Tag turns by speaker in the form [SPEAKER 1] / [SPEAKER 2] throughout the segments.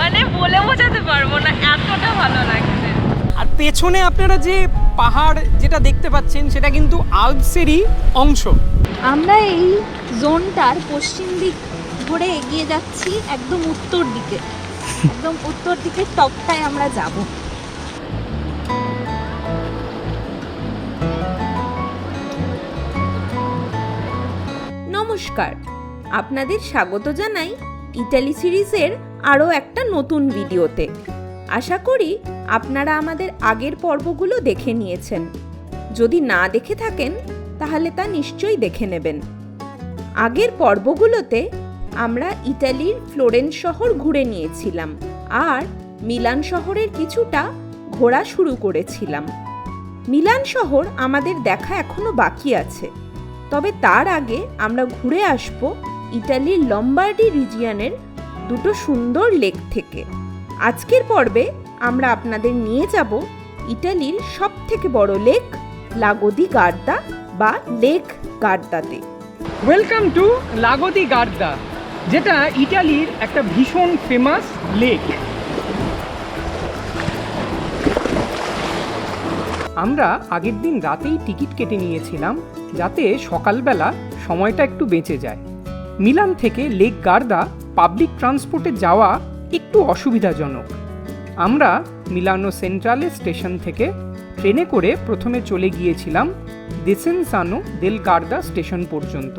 [SPEAKER 1] মানে বলে বোঝাতে পারব না এতটা ভালো লাগছে।
[SPEAKER 2] আর পেছনে আপনারা যে পাহাড় যেটা দেখতে পাচ্ছেন সেটা কিন্তু আলপসেরই অংশ।
[SPEAKER 3] আমরা এই জোনটার পশ্চিম দিক ধরে এগিয়ে যাচ্ছি একদম উত্তর দিকে। একদম উত্তর দিকের টপটায় আমরা যাব।
[SPEAKER 4] নমস্কার আপনাদের স্বাগত জানাই ইটালি সিরিজের আরও একটা নতুন ভিডিওতে। আশা করি আপনারা আমাদের আগের পর্বগুলো দেখে নিয়েছেন। যদি না দেখে থাকেন, তাহলে তা নিশ্চয়ই দেখে নেবেন। আগের পর্বগুলোতে আমরা ইটালির ফ্লোরেন্স শহর ঘুরে নিয়েছিলাম আর মিলান শহরের কিছুটা ঘোরা শুরু করেছিলাম। মিলান শহর আমাদের দেখা এখনও বাকি আছে। তবে তার আগে আমরা ঘুরে আসব ইটালির লম্বার্ডি রিজিয়নের দুটো সুন্দর লেক থেকে। আজকের পর্বে আমরা আপনাদের নিয়ে যাব ইটালির সব থেকে বড় লেক লাগোদি গার্দা বা lake গার্দাতে।
[SPEAKER 2] Welcome to Lago di Garda, যেটা ইটালির একটা ভীষণ ফেমাস লেক আমরা আগের দিন রাতেই টিকিট কেটে নিয়েছিলাম, যাতে সকালবেলা সময়টা একটু বেঁচে যায়। মিলান থেকে লেক গার্দা পাবলিক ট্রান্সপোর্টে যাওয়া একটু অসুবিধাজনক। আমরা মিলানো সেন্ট্রালে স্টেশন থেকে ট্রেনে করে প্রথমে চলে গিয়েছিলাম দেসেনসানো দেল গার্দা স্টেশন পর্যন্ত।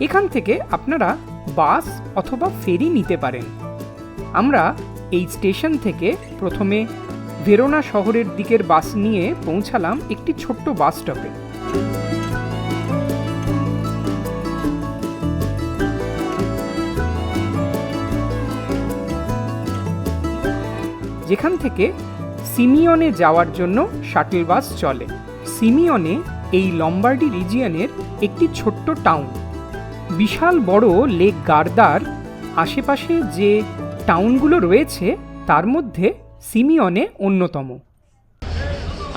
[SPEAKER 2] এখান থেকে আপনারা বাস অথবা ফেরি নিতে পারেন। আমরা এই স্টেশন থেকে প্রথমে ভেরোনা শহরের দিকের বাস নিয়ে পৌঁছালাম একটি ছোট্ট বাস স্টপে। যেখান থেকে সিমিয়নে যাওয়ার জন্য শাটল বাস চলে। সিমিয়নে এই লম্বার্ডি রিজিয়নের একটি ছোট্ট টাউন। বিশাল বড় লেক গার্দার আশেপাশে যে টাউনগুলো রয়েছে, তার মধ্যে সিমিয়নে অন্যতম।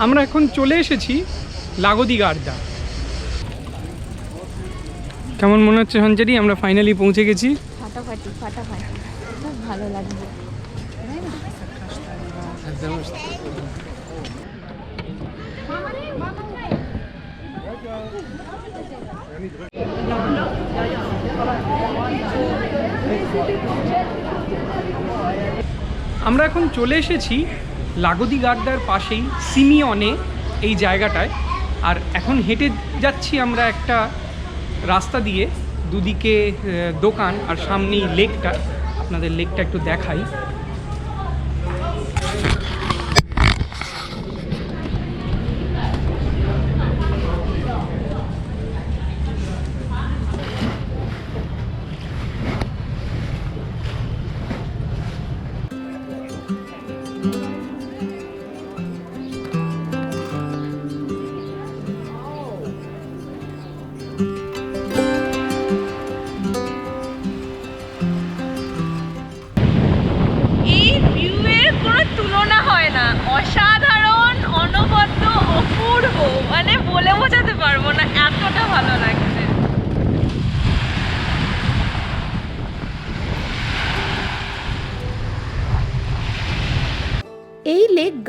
[SPEAKER 2] আমরা এখন চলে এসেছি লাগোদি গার্দা কেমন মনে হচ্ছে সঞ্চারি আমরা ফাইনালি পৌঁছে গেছি।
[SPEAKER 3] ভালো তাই না?
[SPEAKER 2] আমরা এখন চলে এসেছি লাগদি গার্দার পাশেই, সিমিয়নে এই জায়গাটায়। আর এখন হেঁটে যাচ্ছি আমরা একটা রাস্তা দিয়ে, দুদিকে দোকান আর সামনেই লেকটা। আপনাদের লেকটা একটু দেখাই।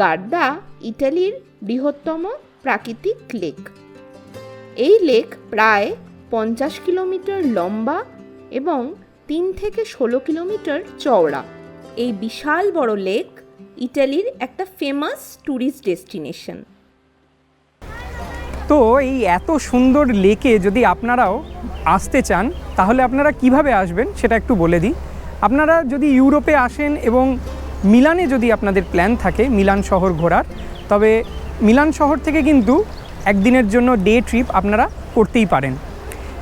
[SPEAKER 4] গার্দা ইটালির বৃহত্তম প্রাকৃতিক লেক। এই লেক প্রায় পঞ্চাশ কিলোমিটার লম্বা এবং তিন থেকে ষোলো কিলোমিটার চওড়া। এই বিশাল বড় লেক ইটালির একটা ফেমাস ট্যুরিস্ট ডেস্টিনেশন
[SPEAKER 2] তো এই এত সুন্দর লেকে যদি আপনারাও আসতে চান, তাহলে আপনারা কীভাবে আসবেন সেটা একটু বলে দিই। আপনারা যদি ইউরোপে আসেন এবং মিলানে যদি আপনাদের প্ল্যান থাকে, মিলান শহর ঘোরার, তবে মিলান শহর থেকে কিন্তু একদিনের জন্য ডে ট্রিপ আপনারা করতেই পারেন।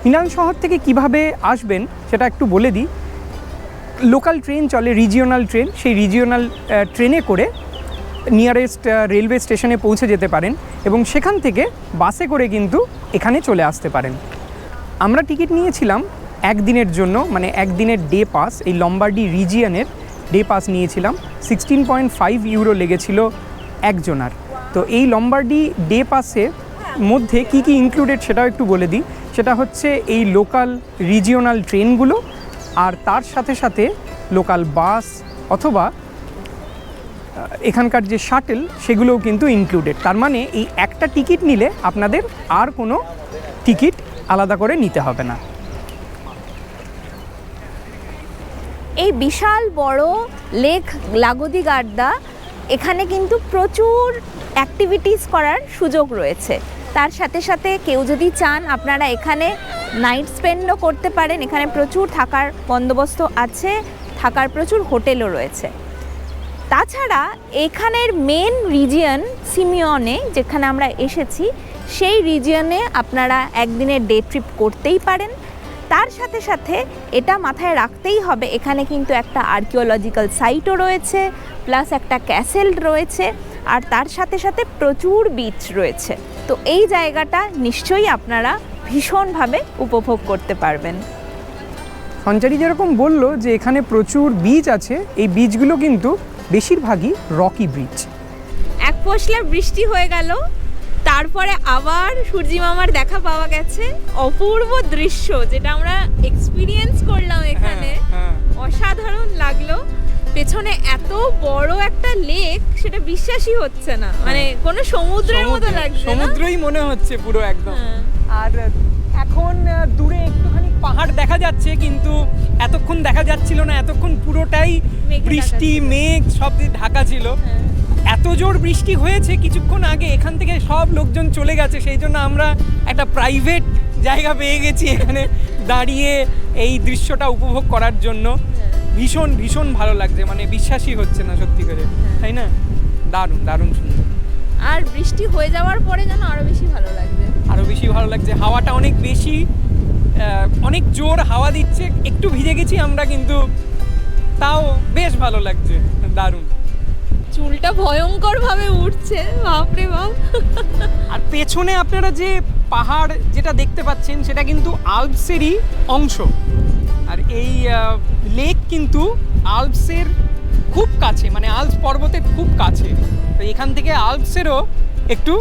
[SPEAKER 2] মিলান শহর থেকে কীভাবে আসবেন সেটা একটু বলে দিই। লোকাল ট্রেন চলে রিজিওনাল ট্রেন সেই রিজিওনাল ট্রেনে করে নিয়ারেস্ট রেলওয়ে স্টেশনে পৌঁছে যেতে পারেন এবং সেখান থেকে বাসে করে কিন্তু এখানে চলে আসতে পারেন। আমরা টিকিট নিয়েছিলাম একদিনের জন্য মানে একদিনের ডে পাস এই লম্বার্ডি রিজিয়নের ডে পাস নিয়েছিলাম। সিক্সটিন পয়েন্ট ফাইভ ইউরো লেগেছিল একজনার। তো এই লম্বার্ডি ডে পাসের মধ্যে কি কি ইনক্লুডেড সেটাও একটু বলে দিই। সেটা হচ্ছে এই লোকাল রিজিওনাল ট্রেনগুলো আর তার সাথে সাথে লোকাল বাস অথবা এখানকার যে শাটেল সেগুলোও কিন্তু ইনক্লুডেড তার মানে এই একটা টিকিট নিলে আপনাদের আর কোনো টিকিট আলাদা করে নিতে হবে না।
[SPEAKER 3] এই বিশাল বড় লেক লাগোদি গাড্ডা এখানে কিন্তু প্রচুর অ্যাক্টিভিটিস করার সুযোগ রয়েছে। তার সাথে সাথে কেউ যদি চান, আপনারা এখানে নাইট স্পেন্ডও করতে পারেন। এখানে প্রচুর থাকার বন্দোবস্ত আছে, থাকার প্রচুর হোটেলও রয়েছে। তাছাড়া এখানের মেন রিজিয়ন সিমিয়নে, যেখানে আমরা এসেছি, সেই রিজিয়নে আপনারা একদিনের ডে ট্রিপ করতেই পারেন। তার সাথে সাথে এটা মাথায় রাখতেই হবে এখানে কিন্তু একটা আর্কিওলজিক্যাল সাইটও রয়েছে প্লাস একটা ক্যাসেল রয়েছে আর তার সাথে সাথে প্রচুর বিচ রয়েছে। তো এই জায়গাটা নিশ্চয়ই আপনারা ভীষণভাবে উপভোগ করতে পারবেন।
[SPEAKER 2] সঞ্চারী যেরকম বলল যে এখানে প্রচুর বীজ আছে এই বীজগুলো কিন্তু বেশিরভাগই রকি ব্রিজ
[SPEAKER 3] এক পশলা বৃষ্টি হয়ে গেল তারপরে আবার সূর্যি মামার দেখা পাওয়া গেছে। অপূর্ব দৃশ্য যেটা আমরা এক্সপিরিয়েন্স করলাম এখানে।
[SPEAKER 2] হ্যাঁ,
[SPEAKER 3] অসাধারণ লাগল। পেছনে এত বড় একটা লেক সেটা বিশ্বাসই হচ্ছে না। মানে কোনো সমুদ্রের মতো লাগছে?
[SPEAKER 2] সমুদ্রই মনে হচ্ছে পুরো একদম।
[SPEAKER 3] হ্যাঁ।
[SPEAKER 2] আর এখন দূরে একটুখানি পাহাড় দেখা যাচ্ছে কিন্তু এতক্ষণ দেখা যাচ্ছিল না এতক্ষণ পুরোটাই বৃষ্টি মেঘ সব দিয়ে ঢাকা ছিল।
[SPEAKER 3] হ্যাঁ।
[SPEAKER 2] এত জোর বৃষ্টি হয়েছে কিছুক্ষণ আগে এখান থেকে সব লোকজন চলে গেছে সেই জন্য আমরা একটা প্রাইভেট জায়গা পেয়ে গেছি এখানে দাঁড়িয়ে এই দৃশ্যটা উপভোগ করার জন্য। ভীষণ ভীষণ ভালো লাগছে মানে বিশ্বাসই হচ্ছে না সত্যি করে তাই না? দারুণ দারুণ সুন্দর।
[SPEAKER 3] আর বৃষ্টি হয়ে যাওয়ার পরে যেন আরও বেশি ভালো লাগছে।
[SPEAKER 2] আরও বেশি ভালো লাগছে হাওয়াটা অনেক বেশি অনেক জোর হাওয়া দিচ্ছে একটু ভিজে গেছি আমরা কিন্তু তাও বেশ ভালো লাগছে দারুণ।
[SPEAKER 3] চুলটা ভয়ঙ্কর ভাবে উঠছে বাপরে বাপ।
[SPEAKER 2] আর পেছনে আপনারা যে পাহাড় যেটা দেখতে পাচ্ছেন সেটা কিন্তু আলপসেরই অংশ। আর এই লেক কিন্তু আলপসের খুব কাছে মানে আলপস পর্বতের খুব কাছে। তো এখান থেকে আলপসেরও একটু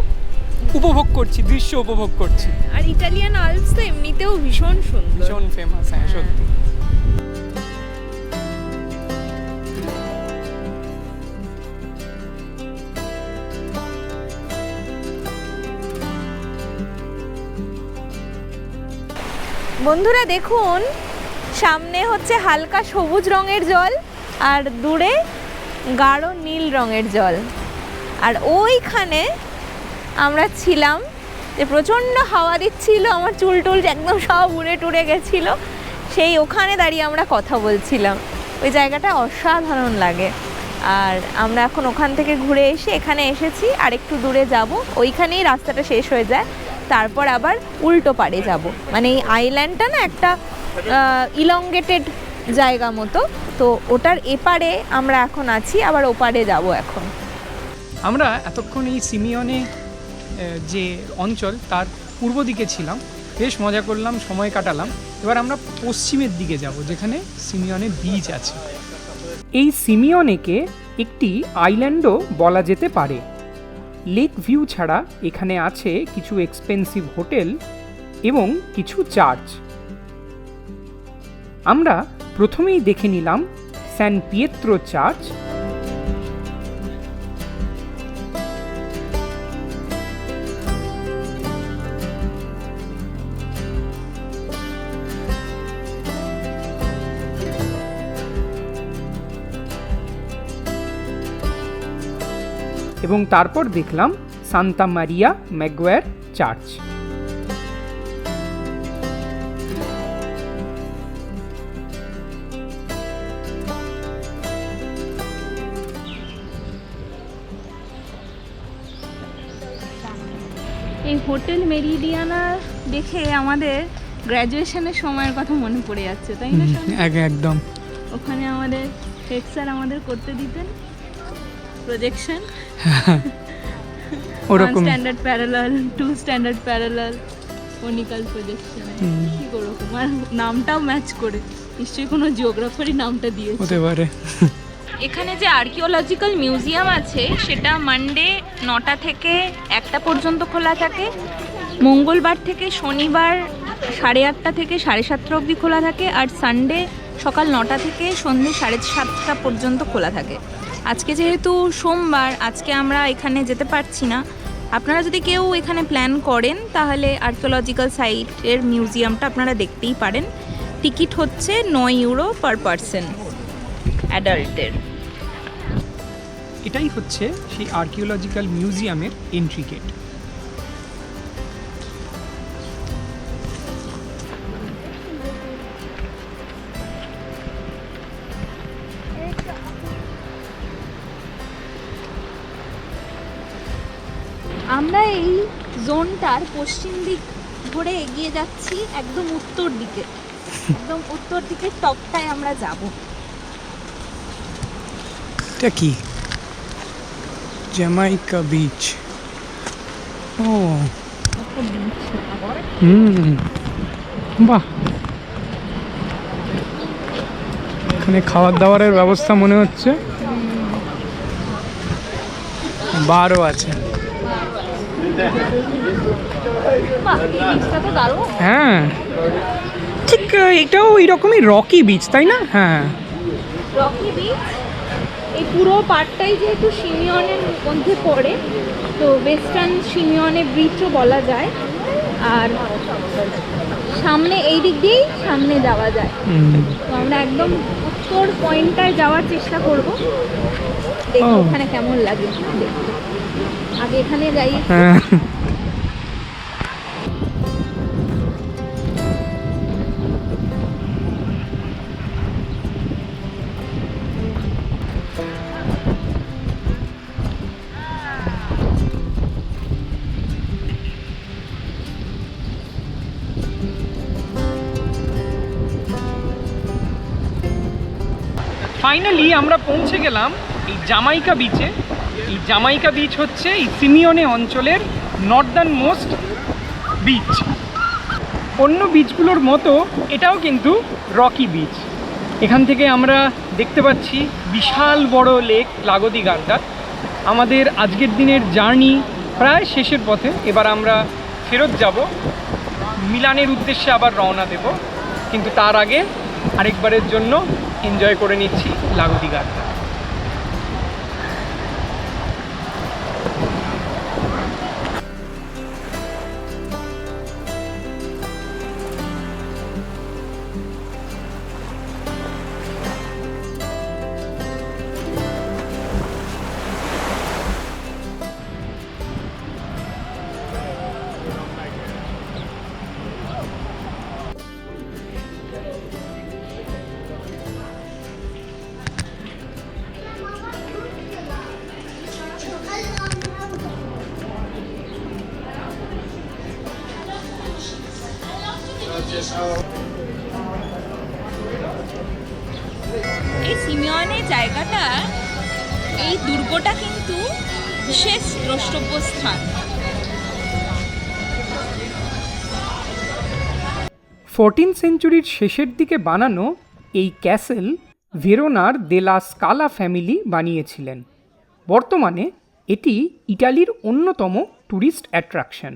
[SPEAKER 2] উপভোগ করছি দৃশ্য উপভোগ করছি।
[SPEAKER 3] আর ইটালিয়ান আলপস তো এমনিতেও ভীষণ সুন্দর।
[SPEAKER 2] ভীষণ ফেমাস হ্যাঁ সত্যি।
[SPEAKER 3] বন্ধুরা দেখুন, সামনে হচ্ছে হালকা সবুজ রঙের জল, আর দূরে গাঢ় নীল রঙের জল। আর ওইখানে আমরা ছিলাম যে প্রচণ্ড হাওয়া দিচ্ছিল, আমার চুল টুল একদম সব উড়ে টুড়ে গেছিল, সেই ওখানে দাঁড়িয়ে আমরা কথা বলছিলাম। ওই জায়গাটা অসাধারণ লাগে। আর আমরা এখন ওখান থেকে ঘুরে এসে এখানে এসেছি, আর একটু দূরে যাব। ওইখানেই রাস্তাটা শেষ হয়ে যায়। তারপর আবার উল্টো পাড়ে যাব। মানে এই আইল্যান্ডটা না একটা ইলঙ্গেটেড জায়গা মতো। তো ওটার এপারে আমরা এখন আছি, আবার ওপারে যাব এখন।
[SPEAKER 2] আমরা এতক্ষণ এই সিমিয়নে যে অঞ্চল, তার পূর্ব দিকে ছিলাম। বেশ মজা করলাম, সময় কাটালাম। এবার আমরা পশ্চিমের দিকে যাব, যেখানে সিমিয়নে বিচ আছে। এই সিমিয়নেকে একটি আইল্যান্ডও বলা যেতে পারে। লেক ভিউ ছাড়া এখানে আছে কিছু এক্সপেন্সিভ হোটেল এবং কিছু চার্চ আমরা প্রথমেই দেখে নিলাম স্যান পিয়েত্রো চার্চ এবং তারপর দেখলাম সান্তা মারিয়া ম্যাগুয়ার চার্চ।
[SPEAKER 3] এই হোটেল মেরিডিয়ানা দেখে আমাদের গ্র্যাজুয়েশনের সময়ের কথা মনে পড়ে যাচ্ছে তাই না?
[SPEAKER 2] একদম।
[SPEAKER 3] ওখানে আমাদের হেড স্যার আমাদের করতে দিতেন প্রজেকশন
[SPEAKER 2] ওরকম।
[SPEAKER 3] Standard parallel two standard parallel conical projection কি ওরকম? আর নামটাও ম্যাচ করে। নিশ্চয়ই কোনো জিওগ্রাফারই নামটা দিয়েছে।
[SPEAKER 2] হতে পারে।
[SPEAKER 3] এখানে যে আর্কিওলজিক্যাল মিউজিয়াম আছে সেটা মানডে নটা থেকে একটা পর্যন্ত খোলা থাকে। মঙ্গলবার থেকে শনিবার সাড়ে আটটা থেকে সাড়ে সাতটা অবধি খোলা থাকে। আর সানডে সকাল নটা থেকে সন্ধ্যে সাড়ে সাতটা পর্যন্ত খোলা থাকে। আজকে যেহেতু সোমবার, আজকে আমরা এখানে যেতে পারছি না। আপনারা যদি কেউ এখানে প্ল্যান করেন, তাহলে আর্কিওলজিক্যাল সাইটের মিউজিয়ামটা আপনারা দেখতেই পারেন। টিকিট হচ্ছে নয় ইউরো পার পারসন অ্যাডাল্টের
[SPEAKER 2] এটাই হচ্ছে সেই আর্কিওলজিক্যাল মিউজিয়ামের এন্ট্রি গেট
[SPEAKER 3] আমরা এই জোনটার পশ্চিম দিক ধরে এগিয়ে যাচ্ছি একদম উত্তর দিকে। একদম উত্তর দিকের টপটায় আমরা যাব।
[SPEAKER 2] এটা কি? Jamaica beach. ও। বাহ। এখানে খাবার দাবারের ব্যবস্থা মনে হচ্ছে। বারও আছে। হ্যাঁ। ঠিক এটাও এরকমই রকি বিচ তাই না? হ্যাঁ।
[SPEAKER 3] রকি বিচ এই পুরো পার্টটাই যেহেতু সিমিয়নের মধ্যে পড়ে তো ওয়েস্টার্ন সিমিয়নে ব্রিজও বলা যায়। আর সামনে এই দিক দিয়েই সামনে যাওয়া যায়। তো আমরা একদম উত্তর পয়েন্টটায় যাওয়ার চেষ্টা করব। দেখি ওখানে কেমন লাগে। আগে এখানে যাই।
[SPEAKER 2] হ্যাঁ। ফাইনালি আমরা পৌঁছে গেলাম এই জামাইকা বিচে এই জামাইকা বিচ হচ্ছে এই সিমিয়নে অঞ্চলের নর্দার্ন মোস্ট বিচ অন্য বিচগুলোর মতো এটাও কিন্তু রকি বিচ এখান থেকে আমরা দেখতে পাচ্ছি বিশাল বড় লেক লাগোদি গাড্ডা আমাদের আজকের দিনের জার্নি প্রায় শেষের পথে। এবার আমরা ফেরত যাব। মিলানের উদ্দেশ্যে আবার রওনা দেব। কিন্তু তার আগে আরেকবারের জন্য এনজয় করে নিচ্ছি লাগোদি গাড্ডা ফোরটিন সেঞ্চুরির শেষের দিকে বানানো এই ক্যাসেল ভেরোনার দেলা স্কালা ফ্যামিলি বানিয়েছিলেন। বর্তমানে এটি ইটালির অন্যতম ট্যুরিস্ট অ্যাট্রাকশন।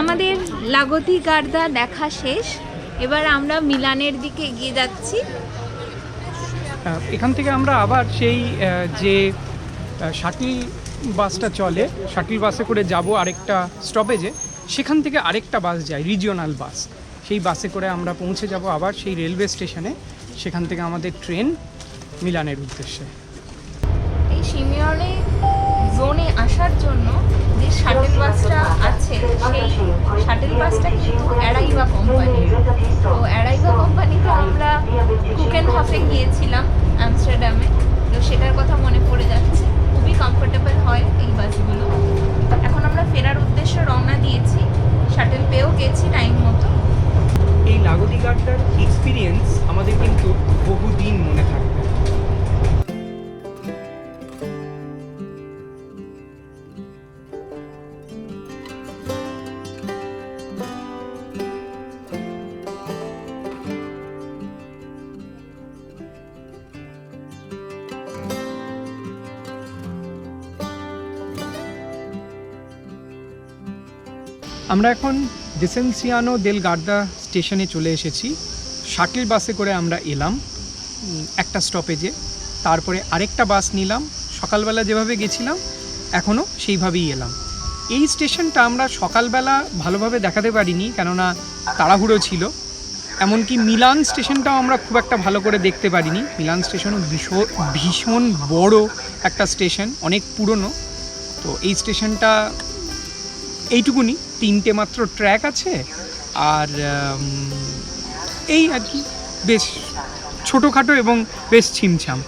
[SPEAKER 3] আমাদের লাগতি গার্দা দেখা শেষ। এবার আমরা মিলানের দিকে এগিয়ে যাচ্ছি।
[SPEAKER 2] এখান থেকে আমরা আবার সেই যে শাটিল বাসটা চলে শাটিল বাসে করে যাব আরেকটা স্টপেজে সেখান থেকে আরেকটা বাস যায় রিজিওনাল বাস সেই বাসে করে আমরা পৌঁছে যাব আবার সেই রেলওয়ে স্টেশনে, সেখান থেকে আমাদের ট্রেন মিলানের উদ্দেশ্যে।
[SPEAKER 3] এই সিমিয়নে জোনে আসার জন্য যে শাটেল বাসটা আছে, সেই শাটেল বাসটা কিন্তু অ্যারাইভা কোম্পানির তো অ্যারাইভা কোম্পানিতে আমরা কুকেন হাফে গিয়েছিলাম আমস্টারডামে তো সেটার কথা মনে পড়ে যাচ্ছে, খুবই কমফোর্টেবল হয় এই বাসগুলো। এখন আমরা ফেরার উদ্দেশ্যে রওনা দিয়েছি, শাটেল পেয়েও গেছি টাইম মতো।
[SPEAKER 2] এই লাগোদিঘাটটার এক্সপিরিয়েন্স আমাদের কিন্তু বহুদিন মনে থাকবে। আমরা এখন ডিসেন্সিয়ানো দেল গার্দা স্টেশনে চলে এসেছি। শাটল বাসে করে আমরা এলাম। একটা স্টপেজে তারপরে আরেকটা বাস নিলাম। সকালবেলা যেভাবে গেছিলাম এখনও সেইভাবেই এলাম। এই স্টেশনটা আমরা সকালবেলা ভালোভাবে দেখাতে পারিনি, কেননা তাড়াহুড়ো ছিল। এমনকি মিলান স্টেশনটাও আমরা খুব একটা ভালো করে দেখতে পারিনি। মিলান স্টেশনও ভীষণ ভীষণ বড় একটা স্টেশন, অনেক পুরনো। তো এই স্টেশনটা এইটুকুনি। তিনটে মাত্র ট্র্যাক আছে। আর এই আর কি, বেশ ছোটোখাটো এবং বেশ ছিমছাম।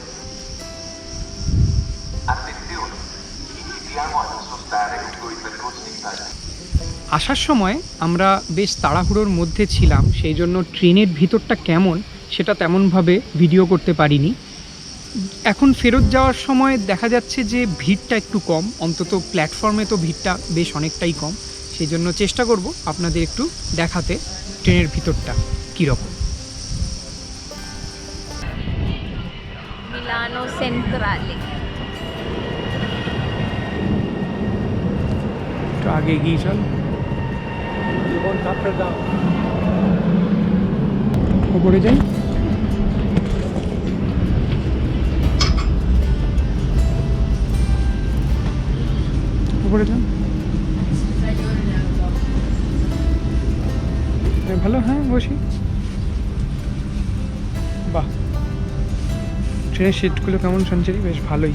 [SPEAKER 2] আসার সময় আমরা বেশ তাড়াহুড়োর মধ্যে ছিলাম, সেই জন্য ট্রেনের ভিতরটা কেমন সেটা তেমনভাবে ভিডিও করতে পারিনি। এখন ফেরত যাওয়ার সময় দেখা যাচ্ছে যে ভিড়টা একটু কম, অন্তত প্ল্যাটফর্মে তো ভিড়টা বেশ অনেকটাই কম। সেই জন্য চেষ্টা করব আপনাদের একটু দেখাতে ট্রেনের ভিতরটা কীরকম।
[SPEAKER 3] মিলানো সেন্ট্রালে।
[SPEAKER 2] একটু আগে এগিয়ে চল উপরে যাই। উপরে যান। ভালো হ্যাঁ বসি। বাহ। ট্রেনের সিটগুলো কেমন শুনছি বেশ ভালোই।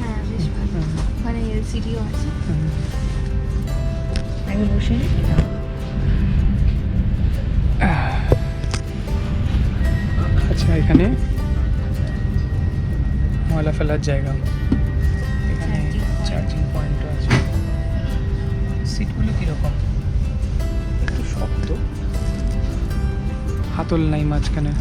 [SPEAKER 3] এলসিডিও আছে। বসে
[SPEAKER 2] আচ্ছা এখানে ময়লা ফেলার জায়গা। এখানে চার্জিং পয়েন্টও আছে। সিটগুলো কীরকম? একটু শক্ত। হাতল নাই মাঝখানে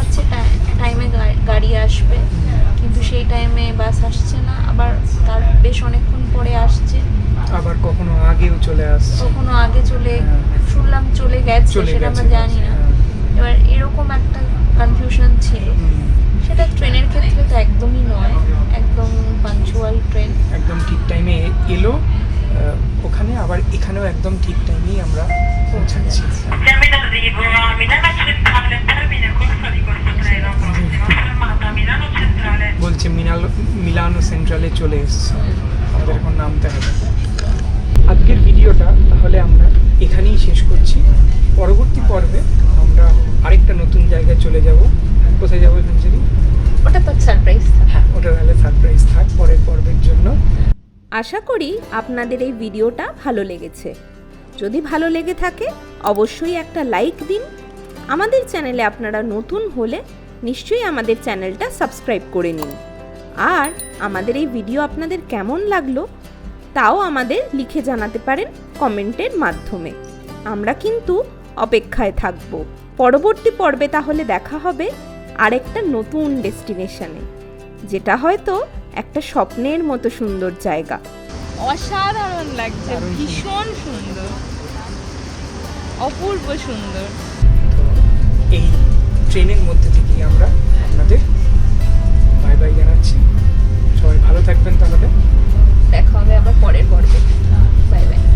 [SPEAKER 3] দেখাচ্ছে টাইমে গাড়ি আসবে। কিন্তু সেই টাইমে বাস আসছে না আবার তার বেশ অনেকক্ষণ পরে আসছে।
[SPEAKER 2] আবার কখনো আগেও চলে আসছে।
[SPEAKER 3] কখনো আগে চলে
[SPEAKER 2] হ্যাঁ।
[SPEAKER 3] শুনলাম চলে গেছে সেটা আমরা জানি না।
[SPEAKER 2] হ্যাঁ।
[SPEAKER 3] এবার এরকম একটা কনফিউশন ছিল। সেটা ট্রেনের ক্ষেত্রে তো একদমই নয়। একদম পাঞ্চুয়াল ট্রেন
[SPEAKER 2] একদম ঠিক টাইমে এলো। ওখানে আবার এখানেও একদম ঠিক টাইমেই আমরা পৌঁছাচ্ছি. বলছে মিনাল মিলানো সেন্ট্রালে চলে এসছে। আমাদের এখন নামতে হবে। আজকের ভিডিওটা তাহলে আমরা এখানেই শেষ করছি। পরবর্তী পর্বে আমরা আরেকটা নতুন জায়গায় চলে যাব। কোথায় যাব
[SPEAKER 3] ওটা তো সারপ্রাইজ
[SPEAKER 2] হ্যাঁ ওটা তাহলে সারপ্রাইজ থাক পরের পর্বের জন্য।
[SPEAKER 4] আশা করি আপনাদের এই ভিডিওটা ভালো লেগেছে। যদি ভালো লেগে থাকে, অবশ্যই একটা লাইক দিন। আমাদের চ্যানেলে আপনারা নতুন হলে নিশ্চয়ই আমাদের চ্যানেলটা সাবস্ক্রাইব করে নিন। আর আমাদের এই ভিডিও আপনাদের কেমন লাগল, তাও আমাদের লিখে জানাতে পারেন কমেন্টের মাধ্যমে। আমরা কিন্তু অপেক্ষায় থাকব। পরবর্তী পর্বে তাহলে দেখা হবে আরেকটা নতুন ডেস্টিনেশনে। যেটা হয়তো একটা স্বপ্নের মতো সুন্দর জায়গা।
[SPEAKER 1] অসাধারণ লাগছে ভীষণ সুন্দর। অপূর্ব সুন্দর।
[SPEAKER 2] এই ট্রেনের মধ্যে থেকে আমরা আপনাদের বাই বাই জানাচ্ছি। সবাই ভালো থাকবেন তাহলে।
[SPEAKER 3] দেখা হবে আবার পরের পর্বে। Bye bye